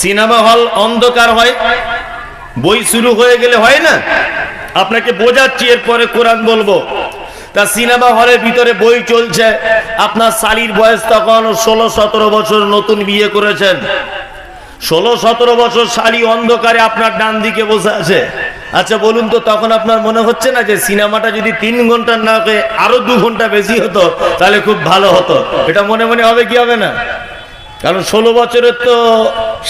Cinema hall অন্ধকার হয়, বই শুরু হয়ে গেলে হয় না? আপনাকে বোঝাচ্ছি, এরপরে কোরআন বলব। তা সিনেমা হলের ভিতরে বই চলছে। আপনার শালির বয়স তখন ষোলো সতেরো বছর, নতুন বিয়ে করেছেন। ষোলো সতেরো বছর শালি অন্ধকারে আপনার ডান দিকে বসে আছে। আচ্ছা বলুন তো, তখন আপনার মনে হচ্ছে না যে সিনেমাটা যদি তিন ঘণ্টা না হয়ে আরও দু ঘণ্টা বেশি হতো, তাহলে খুব ভালো হতো? এটা মনে মনে হবে কি হবে না? কারণ ষোলো বছরের তো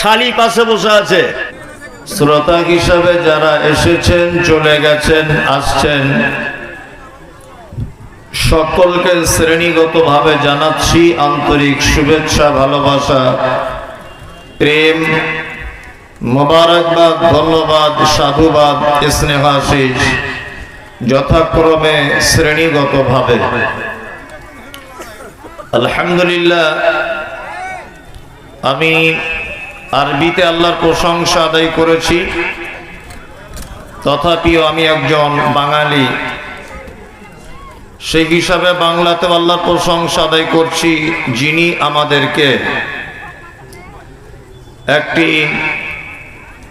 শালি পাশে বসে আছে। শ্রোতা হিসাবে যারা এসেছেন, চলে গেছেন, আসছেন, সকলকে শ্রেণীগতভাবে জানাচ্ছি আন্তরিক শুভেচ্ছা, ভালোবাসা, প্রেম, মোবারকবাদ, ধন্যবাদ, সাধুবাদ স্নেহাশিস যথাক্রমে শ্রেণীগতভাবে। আলহামদুলিল্লাহ আমি আরবিতে আল্লাহর প্রশংসা আদায় করেছি। তথাপিও আমি একজন বাঙালি। সেই হিসাবে বাংলাতে আল্লাহর প্রশংসা আদায় করছি যিনি আমাদেরকে একটি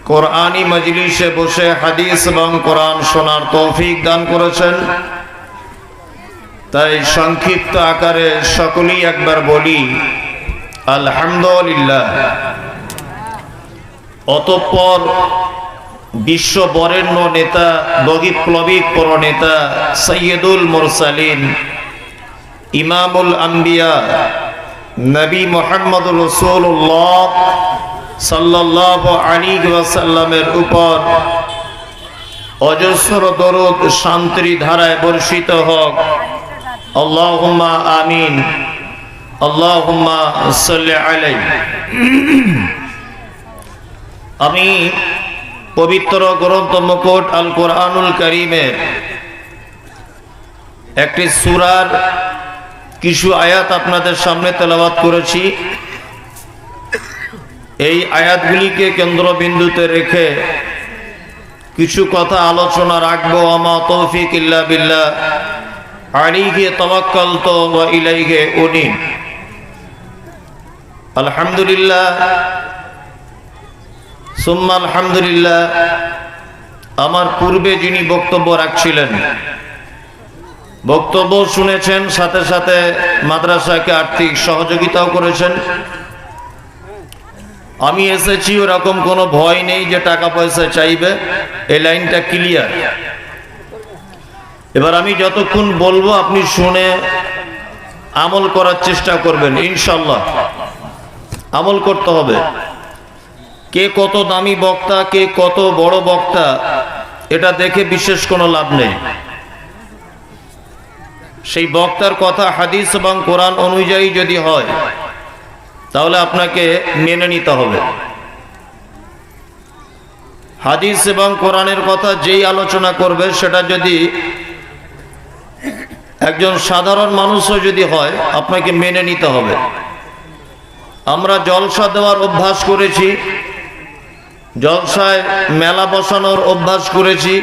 কোরআনী মজলিসে বসে হাদিস এবং কোরআন শোনার তৌফিক দান করেছেন। তাই সংক্ষিপ্ত আকারে সকলেই একবার বলি আলহামদুলিল্লাহ। অতঃপর বিশ্ব বরেণ্য নেতা বগিপ্লবিক নেতা সৈয়দুল মুরসালিন, ইমামুল আম্বিয়া, নবী মোহাম্মদ রসুল্লাহ সাল্লাহ আলী ওয়াসাল্লামের উপর অজস্র দরুদ, শান্তির ধারায় বর্ষিত হোক। আল্লাহুম্মা আমিন। আমি পবিত্র গ্রন্থ মুকুট আল কোরআনুল করিমের একটি সুরার কিছু আয়াত আপনাদের সামনে তেলাবাত করেছি। এই আয়াতগুলিকে কেন্দ্রবিন্দুতে রেখে কিছু কথা আলোচনা রাখব। আমা তৌফিক ইল্লা বিল্লাহ। আলিগে তবাক্কাল তো ইলাইগে উনি আলহামদুলিল্লাহ। সুম্মা আলহামদুলিল্লাহ। আমার পূর্বে যিনি বক্তব্য রাখছিলেন, বক্তব্য শুনেছেন, সাথে সাথে মাদ্রাসাকে আর্থিক সহযোগিতাও করেছেন। আমি এসেছি, ওরকম কোনো ভয় নেই যে টাকা পয়সা চাইবে, এই লাইনটা ক্লিয়ার। এবার আমি যতক্ষণ বলব, আপনি শুনে আমল করার চেষ্টা করবেন ইনশাল্লাহ আমল করতে হবে। কে কত দামি বক্তা, কে কত বড় বক্তা, এটা দেখে বিশেষ কোনো লাভ নেই। সেই বক্তার কথা হাদিস এবং কোরআন অনুযায়ী যদি হয়, তাহলে আপনাকে মেনে নিতে হবে। হাদিস এবং কোরআনের কথা যেই আলোচনা করবে, সেটা যদি একজন সাধারণ মানুষও যদি হয়, আপনাকে মেনে নিতে হবে। আমরা জলসা দেওয়ার অভ্যাস করেছি। জলসায় মেলা বসানোর অভ্যাস করেছি।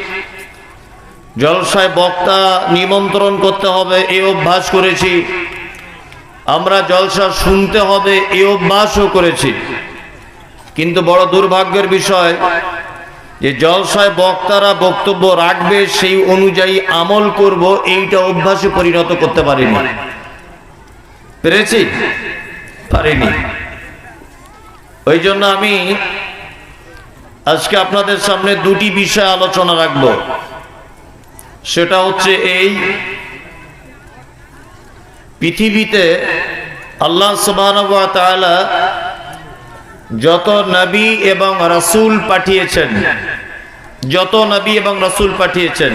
জলসায় বক্তা নিমন্ত্রণ করতে হবে এই অভ্যাস করেছি। আমরা জলসা শুনতে হবে এই অভ্যাসও করেছি। কিন্তু বড় দুর্ভাগ্যের বিষয় যে জলসায় বক্তারা বক্তব্য রাখবে, সেই অনুযায়ী আমল করব, এইটা অভ্যাসে পরিণত করতে পারিনি। পেরেছি? পারিনি। ওই জন্য আমি আজকে আপনাদের সামনে দুটি বিষয় আলোচনা রাখব। সেটা হচ্ছে এই, পৃথিবীতে আল্লাহ যত নবী এবং রাসূল পাঠিয়েছেন, যত নবী এবং রাসূল পাঠিয়েছেন,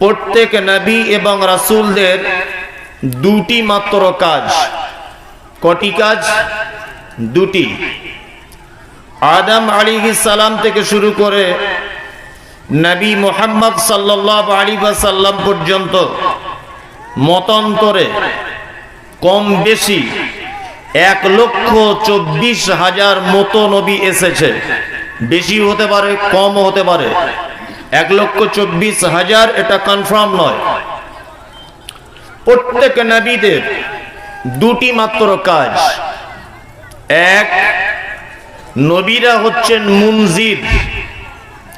প্রত্যেক নবী এবং রাসূলদের দুটি মাত্র কাজ। কটি কাজ? দুটি। আদম আলী সালাম থেকে শুরু করে নবী মোহাম্মদ আলী সাল্লাম পর্যন্ত মতান্তরে কম বেশি এক লক্ষ চব্বিশ হাজার মতো নবী এসেছে। বেশি হতে পারে, কম হতে পারে। এক লক্ষ চব্বিশ হাজার এটা কনফার্ম নয়। প্রত্যেক নবীদের দুটি মাত্র কাজ। এক, নবীরা হচ্ছেন মুনজির,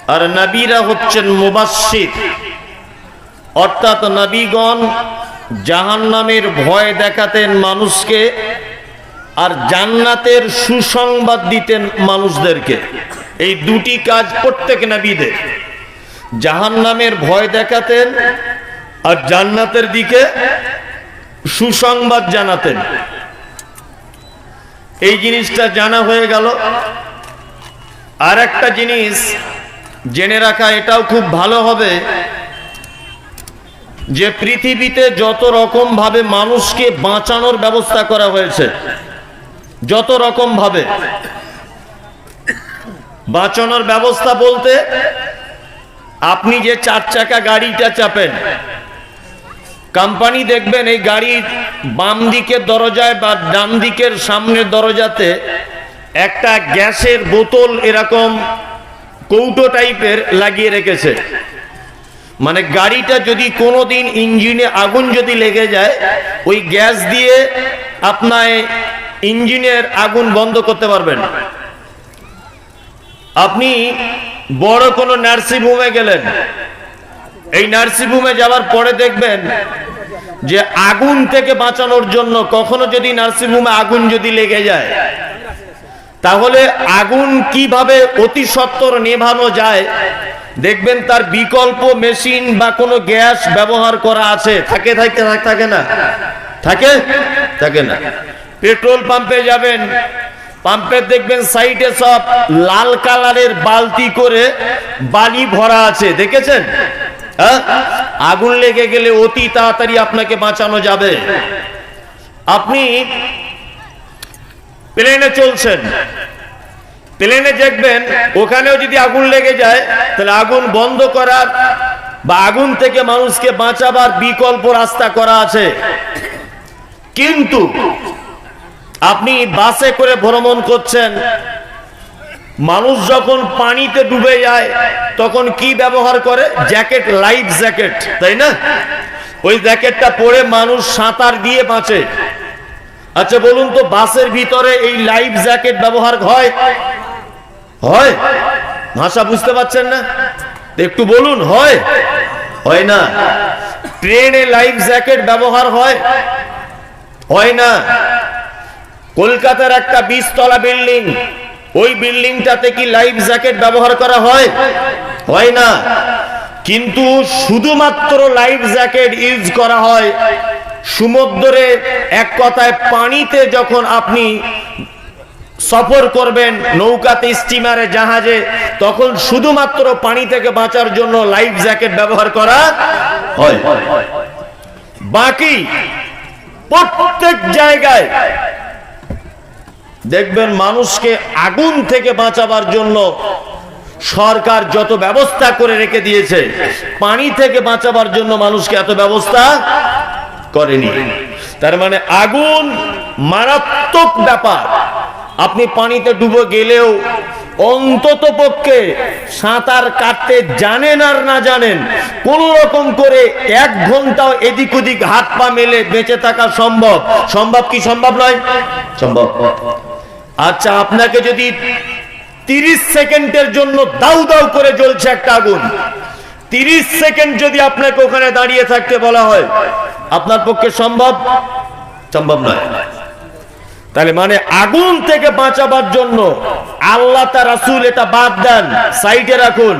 আর নবীরা হচ্ছেন মুবাসির অর্থাৎ নবীগণ জাহান্নামের ভয় দেখাতেন মানুষকে, আর জান্নাতের সুসংবাদ দিতেন মানুষদেরকে। এই দুটি কাজ প্রত্যেক নবীদের। জাহান্নামের ভয় দেখাতেন, আর জান্নাতের দিকে সুসংবাদ জানাতেন। এই জিনিসটা জানা হয়ে গেল। আর একটা জিনিস জেনে রাখা, এটাও খুব ভালো হবে, যে পৃথিবীতে যত রকম ভাবে মানুষকে বাঁচানোর ব্যবস্থা করা হয়েছে, যত রকম ভাবে বাঁচানোর ব্যবস্থা বলতে আপনি যে চার চাকা গাড়িটা চাপেন কোম্পানি দেখবেন এই গাড়ির বাম দিকের দরজায় বা ডান দিকের সামনের দরজাতে একটা গ্যাসের বোতল এরকম কৌটো টাইপের লাগিয়ে রেখেছে। মানে গাড়িটা যদি কোনোদিন ইঞ্জিনে আগুন যদি লেগে যায়, ওই গ্যাস দিয়ে আপনার ইঞ্জিনের আগুন বন্ধ করতে পারবেন। আপনি বড় কোনো নার্সিং হোমে গেলেন এই নার্সিং হোমে যাওয়ার পরে দেখবেন যে আগুন থেকে বাঁচানোর জন্য কখনো যদি নার্সিং হোমে আগুন যদি লেগে যায়, তাহলে আগুন কীভাবে অতি সত্বর নেভানো যায়, দেখবেন তার বিকল্প মেশিন বা কোনো গ্যাস ব্যবহার করা আছে। থাকে থাকে থাকে না? থাকে? থাকে না। পেট্রোল পাম্পে যাবেন, পাম্পে দেখবেন সাইডে সব লাল কালারের বালতি করে বালি ভরা আছে। দেখেছেন? হ্যাঁ? আগুন লেগে গেলে অতি তাড়াতাড়ি আপনাকে বাঁচানো যাবে। আপনি প্লেনে চলছেন। প্লেনে দেখবেন, ওখানেও যদি আগুন লেগে যায়, তাহলে আগুন বন্ধ করার বা আগুন থেকে মানুষকে বাঁচাবার বিকল্প রাস্তা করা আছে। কিন্তু আপনি বাসে করে ভ্রমণ করছেন মানুষ যখন পানিতে ডুবে যায়, তখন কি ব্যবহার করে? জ্যাকেট, লাইফ জ্যাকেট, তাই না? ওই জ্যাকেটটা পরে মানুষ সাঁতার দিয়ে বাঁচে। আচ্ছা বলুন তো, বাসের ভিতরে এই লাইফ জ্যাকেট ব্যবহার হয়? হয়। ভাষা বুঝতে পারছেন না? একটু বলুন, হয়? হয় না। ট্রেনে লাইফ জ্যাকেট ব্যবহার হয়? হয় না। কলকাতার একটা বিশতলা বিল্ডিং ওই বিল্ডিংটাতে কি লাইফ জ্যাকেট ব্যবহার করা হয়? হয় না। কিন্তু শুধুমাত্র লাইফ জ্যাকেট ইউজ করা হয়। সমুদ্রে এক কথায় পানিতে যখন আপনি সফর করবেন নৌকাতে, স্টিমারে, জাহাজে, তখন শুধুমাত্র পানি থেকে বাঁচার জন্য লাইফ জ্যাকেট ব্যবহার করা হয়। বাকি প্রত্যেক জায়গায় দেখবেন মানুষকে আগুন থেকে বাঁচাবার জন্য সরকার যত ব্যবস্থা করে রেখে দিয়েছে, পানি থেকে বাঁচাবার জন্য মানুষকে এত ব্যবস্থা করেনি। তার মানে আগুন মারাত্মক ব্যাপার। আপনি পানিতে ডুবে গেলেও অন্তত পক্ষে সাঁতার কাটতে জানেন আর না জানেন, কোন রকম করে এক ঘন্টাও এদিক ওদিক হাত পা মেলে বেঁচে থাকা সম্ভব। সম্ভব কি সম্ভব নয়? সম্ভব। আচ্ছা আপনাকে যদি তিরিশ সেকেন্ডের জন্য দাউ দাউ করে জ্বলছে একটা আগুন, তিরিশ সেকেন্ড যদি আপনাকে ওখানে দাঁড়িয়ে থাকতে বলা হয়, আপনার পক্ষে সম্ভব? সম্ভব নয়। তাহলে মানে আগুন থেকে বাঁচাবার জন্য আল্লাহ তা রাসুল এটা বাদ দেন, সাইডে রাখুন।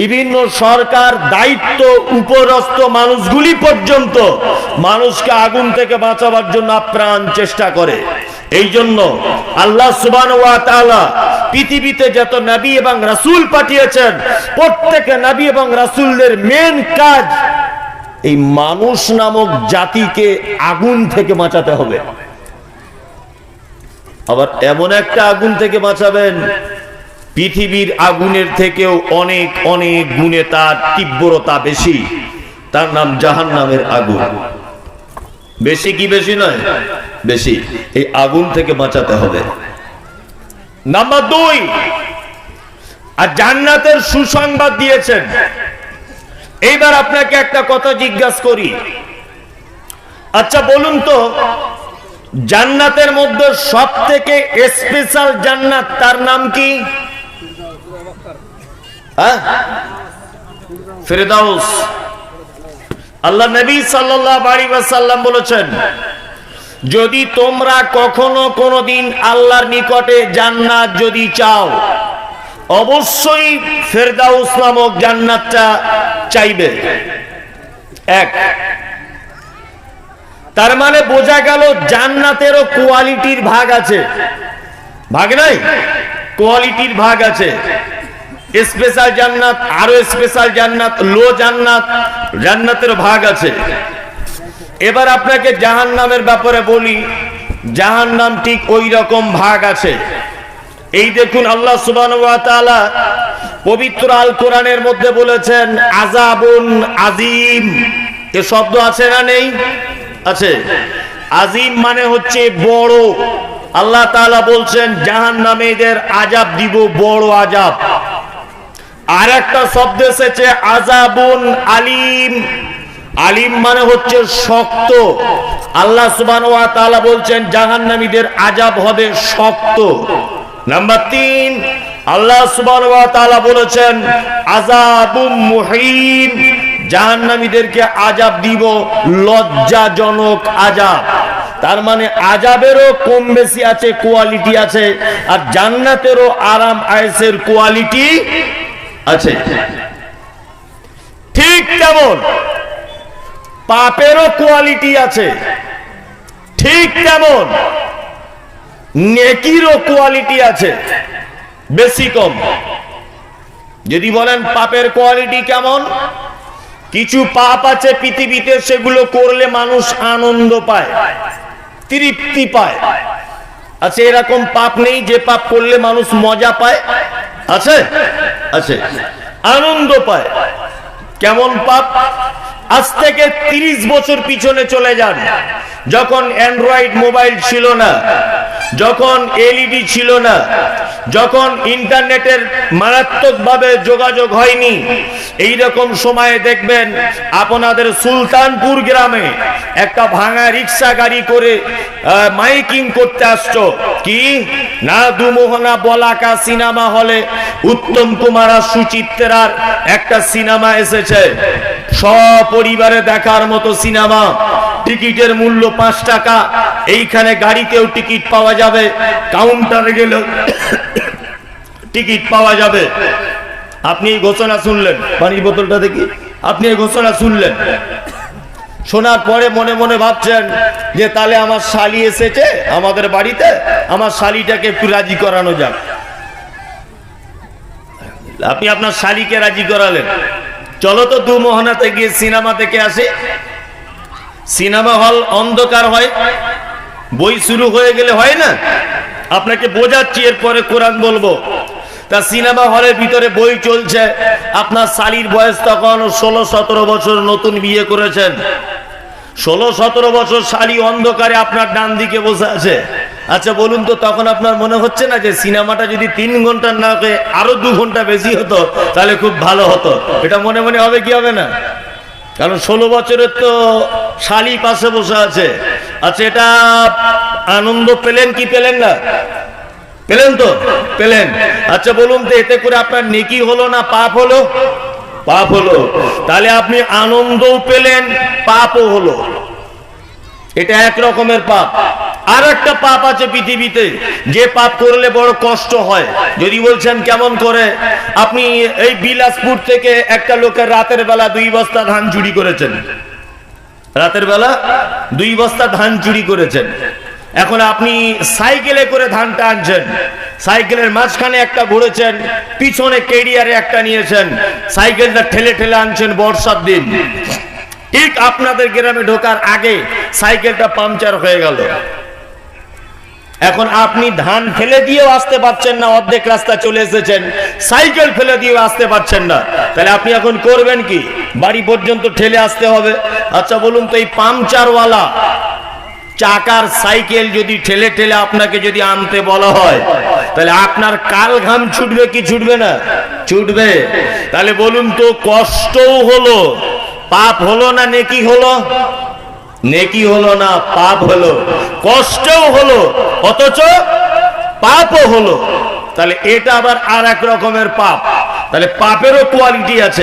বিভিন্ন সরকার, দায়িত্ব, উপরস্থ মানুষগুলি পর্যন্ত মানুষকে আগুন থেকে বাঁচাবার জন্য আপ্রাণ চেষ্টা করে। এই জন্য আল্লাহ সুবান পৃথিবীতে যত নবী এবং রাসুল পাঠিয়েছেন, প্রত্যেকে নবী এবং রাসুলদের মেন কাজ এই মানুষ নামক জাতিকে আগুন থেকে বাঁচাতে হবে। আবার এমন একটা আগুন থেকে বাঁচাবেন, পৃথিবীর আগুনের থেকেও অনেক অনেক গুণে তার তীব্রতা বেশি। তার নাম জাহান নামের আগুন। বেশি কি বেশি নয়? বেশি। এই আগুন থেকে বাঁচাতে হবে। নাম্বার দুই, আর জান্নাতের সুসংবাদ দিয়েছেন। এইবার আপনাকে একটা কথা জিজ্ঞাসা করি। আচ্ছা বলুন তো, জান্নাতের মধ্যে সব থেকে স্পেশাল জান্নাত তার নাম কি? হ্যাঁ? ফেরদাউস। আল্লাহ নবী ওয়াসাল্লাম বলেছেন, যদি তোমরা কখনো কোনোদিন আল্লাহর নিকটে জান্নাত যদি চাও, অবশ্যই ফেরদাউস নামক জান্নাতটা চাইবে। এক, তার মানে বোঝা গেল জান্নাতেরও কোয়ালিটির ভাগ আছে। ভাগ নাই? কোয়ালিটির ভাগ আছে। স্পেশাল জান্নাত, আরও স্পেশাল জান্নাত, লো জান্নাত, জান্নাতের ভাগ আছে। এবার আপনাকে জাহান নামের ব্যাপারে বলি জাহান নাম ঠিক ওই রকম ভাগ আছে। এই দেখুন আল্লাহ সুবান পবিত্র আল কোরআনের মধ্যে বলেছেন আজাবুন আজিম এ শব্দ আছে না নেই? আছে। আজিম মানে হচ্ছে বড়। আল্লাহ তাআলা বলছেন জাহান নামে এদের আজাব দিব, বড় আজাব আর একটা শব্দ এসেছে আজাবুন আলিম। আলিম মানে হচ্ছে শক্ত। আল্লাহ সুবান বলছেন, জাহান্নামীদের আজাব হবে শক্ত। নাম্বার তিন, আল্লাহ সুবান বলেছেন আজাবুম মুহিন। জাহান্নামীদেরকে আজাব দিব লজ্জাজনক আজাব তার মানে আজাবেরও কম বেশি আছে, কোয়ালিটি আছে, আর জান্নাতেরও আরাম আয়েসের কোয়ালিটি আছে। ঠিক তেমন। পাপেরও কোয়ালিটি আছে। ঠিক তেমন। নেকিরও কোয়ালিটি আছে। বেশি কম। যদি বলেন পাপের কোয়ালিটি কেমন? কিছু পাপ আছে পৃথিবীতে, সেগুলো করলে মানুষ আনন্দ পায়, তৃপ্তি পায়। আচ্ছা এরকম পাপ নেই, যে পাপ করলে মানুষ মজা পায়। আছে? আছে। আনন্দ পায়। কেমন পাপ? আজ থেকে তিরিশ বছর পিছনে চলে যান। যখন অ্যান্ড্রয়েড মোবাইল ছিল না, যখন এলইডি ছিল না, যখন ইন্টারনেটের মারাত্মকভাবে যোগাযোগ হয়নি এই রকম সময়ে দেখবেন আপনাদের সুলতানপুর গ্রামে একটা ভাঙা রিক্সা গাড়ি করে মাইকিং করতে আসছো কি? না দুমোহনা বলাকা সিনেমা হলে উত্তম কুমার আর সুচিত্রার একটা সিনেমা এসেছে। সপরিবারে দেখার মতো সিনেমা। টিকিটের মূল্য পাঁচ টাকা। এইখানে গাড়িতেও টিকিট পাওয়া যাবে। কাউন্টারে গেলে টিকিট পাওয়া যাবে। আপনি এই ঘোষণা শুনলেন? পানির বোতলটা দেখি। আপনি এই ঘোষণা শুনলেন? শোনার পরে মনে মনে ভাবছেন যে তাহলে আমার শালি এসেছে আমাদের বাড়িতে? আমার শালিটাকে একটু রাজি করানো যাক। আপনি আপনার শালিকে রাজি করালেন। চলো তো দু মোহনাতে গিয়ে সিনেমা থেকে আসে। সিনেমা হল অন্ধকার হয়, বই শুরু হয়ে গেলে হয় না? আপনাকে বোঝাচ্ছি, এরপরে কোরআন বলব। তা সিনেমা হলের ভিতরে বই চলছে। আপনার শালির বয়স তখন ষোলো সতেরো বছর নতুন বিয়ে করেছেন। ষোলো সতেরো বছর শালি অন্ধকারে আপনার ডান দিকে বসে আছে। আচ্ছা বলুন তো, তখন আপনার মনে হচ্ছে না যে সিনেমাটা যদি তিন ঘণ্টা না হয়ে আরও দু ঘণ্টা বেশি হতো, তাহলে খুব ভালো হতো? এটা মনে মনে হবে কি হবে না? কারণ ষোলো বছরের তো শালি পাশে বসে আছে। আচ্ছা এটা আনন্দ পেলেন কি পেলেন না? পেলেন তো? পেলেন। আচ্ছা বলুন তো, এতে করে আপনার নেকি হলো না পাপ হলো? পাপ হলো। তাহলে আপনি আনন্দও পেলেন, পাপও হলো। এটা এক রকমের পাপ। আর একটা পাপ আছে পৃথিবীতে, যে পাপ করলে বড় কষ্ট হয়। যদি বলছেন কেমন করে? আপনি এই বিলাসপুর থেকে একটা লোকের রাতের বেলা দুই বস্তা ধান চুরি করেছেন। রাতের বেলা দুই বস্তা ধান চুরি করেছেন। এখন আপনি সাইকেলে করে ধানটা আনছেন। সাইকেলের মাঝখানে একটা ঘুরেছেন, পিছনে কেরিয়ারে একটা নিয়েছেন। সাইকেলটা ঠেলে ঠেলে আনছেন বর্ষার দিন। ঠিক আপনাদের গ্রামে ঢোকার আগে সাইকেলটা পাংচার হয়ে গেল। এখন আপনি ধান ফেলে দিয়েও আসতে পারছেন না, অর্ধেক রাস্তা চলে এসেছেন, সাইকেল ফেলে দিয়েও আসতে পারছেন না। তাহলে আপনি এখন করবেন কি? বাড়ি পর্যন্ত ঠেলে আসতে হবে। আচ্ছা বলুন তো, এই পাংচারওয়ালা চাকার সাইকেল যদি ঠেলে ঠেলে আপনাকে যদি আনতে বলা হয়, তাহলে আপনার কাল ঘাম ছুটবে কি ছুটবে না? ছুটবে। তাহলে বলুন তো, কষ্টও হলো। পাপ হলো না নেকি হলো? নেকি হলো না পাপ হলো? কষ্টও হলো, অথচ পাপও হলো। তাহলে এটা আবার আর এক রকমের পাপ। তাহলে পাপেরও কোয়ালিটি আছে।